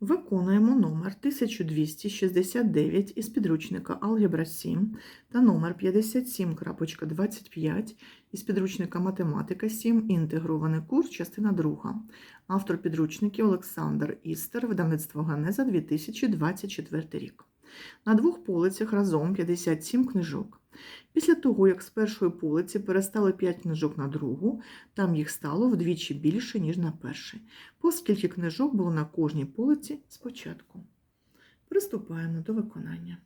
Виконуємо номер 1269 із підручника Алгебра 7 та номер 57.25 із підручника Математика 7. Інтегрований курс, частина 2. Автор підручників Олександр Істер, видавництво Ганеза 2024 рік. На двох полицях разом 57 книжок. Після того, як з першої полиці перестали 5 книжок на другу, там їх стало вдвічі більше, ніж на першій. По скільки книжок було на кожній полиці спочатку. Приступаємо до виконання.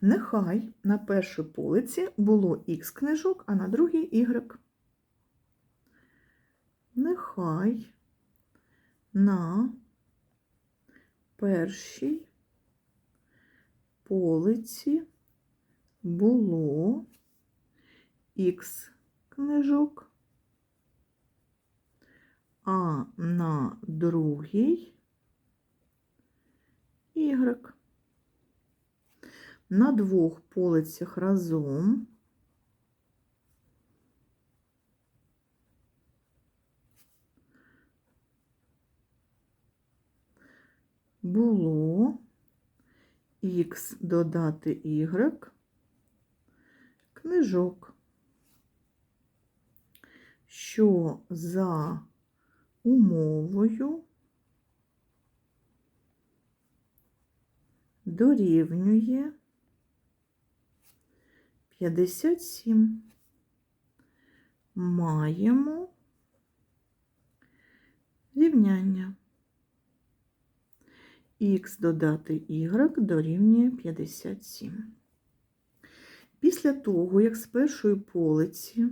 Нехай на першій полиці було Х книжок, а на другій Y. Нехай на першій полиці було Х книжок, а на другій Y. На двох полицях разом було Х додати Y книжок, що за умовою дорівнює 57. Маємо рівняння. Х додати y дорівнює 57. Після того, як з першої полиці,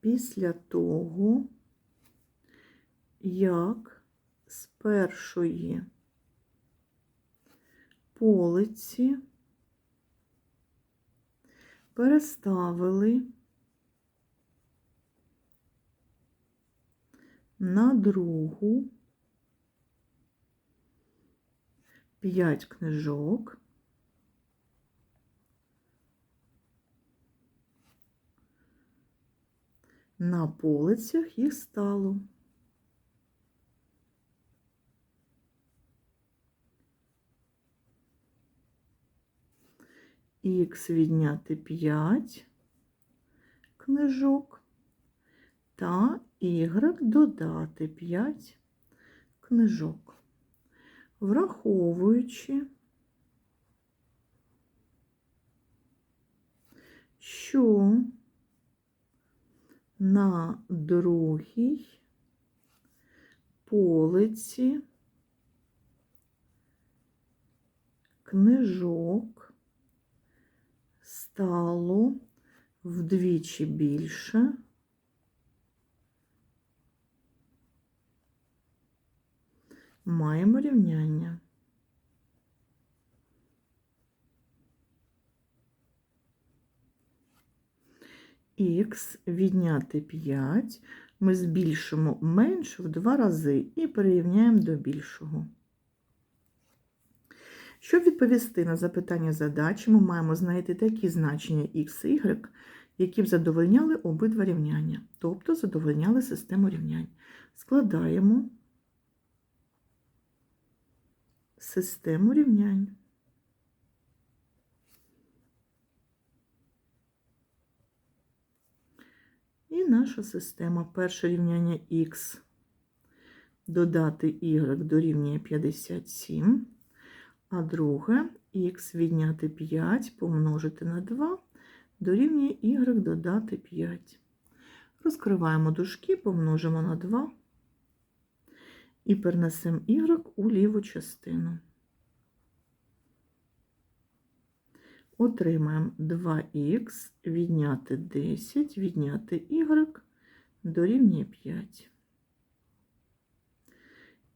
після того, як з першої полиці переставили на другу 5 книжок. На полицях їх стало. Х відняти 5 книжок та Y додати 5 книжок враховуючи, що на другій полиці книжок стало вдвічі більше. Маємо рівняння. Х відняти 5 ми збільшимо менш в два рази і перерівняємо до більшого. Щоб відповісти на запитання задачі, ми маємо знайти такі значення x і y, які б задовольняли обидва рівняння, тобто задовольняли систему рівнянь. Складаємо систему рівнянь. І наша система. Перше рівняння х додати y дорівнює 57, а друге х відняти 5 помножити на 2 дорівнює y додати 5. Розкриваємо дужки, помножимо на 2 і перенесемо y у ліву частину. Отримаємо 2х відняти 10, відняти y дорівнює 5.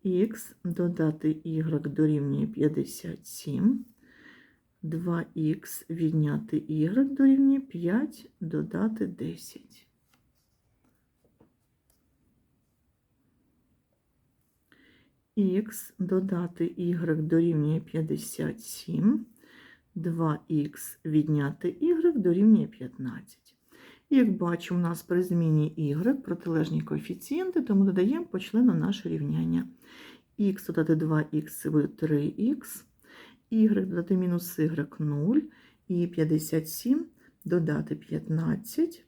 Х додати y дорівнює 57. 2х відняти y дорівнює 5, додати 10. Х додати y дорівнює 57, 2х відняти y дорівнює 15. Як бачимо, у нас при зміні y протилежні коефіцієнти, тому додаємо по члену наше рівняння. х додати 2х це буде 3х, y додати мінус y 0, і 57 додати 15.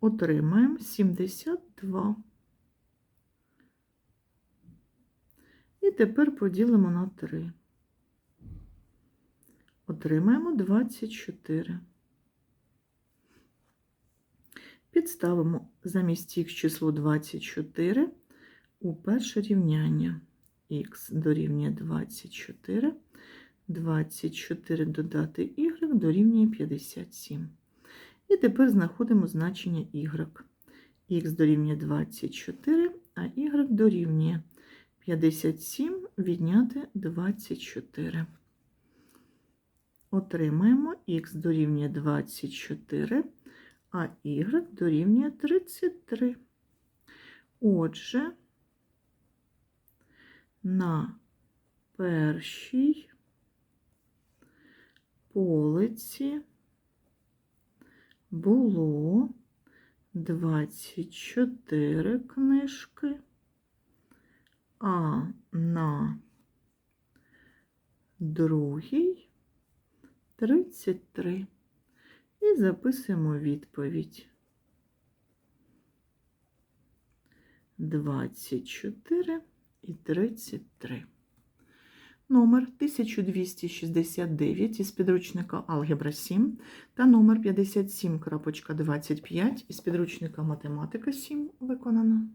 Отримаємо 72. І тепер поділимо на 3. Отримаємо 24. Підставимо замість х число 24 у перше рівняння. х дорівнює 24. 24 додати y дорівнює 57. І тепер знаходимо значення y. х дорівнює 24, а y дорівнює 57 відняти 24. Отримаємо х дорівнює 24, а y дорівнює 33. Отже, на першій полиці було 24 книжки, а на другій 33. І записуємо відповідь. 24 і 33. Номер 1269 із підручника Алгебра 7 та номер 57.25 із підручника Математика 7 виконано.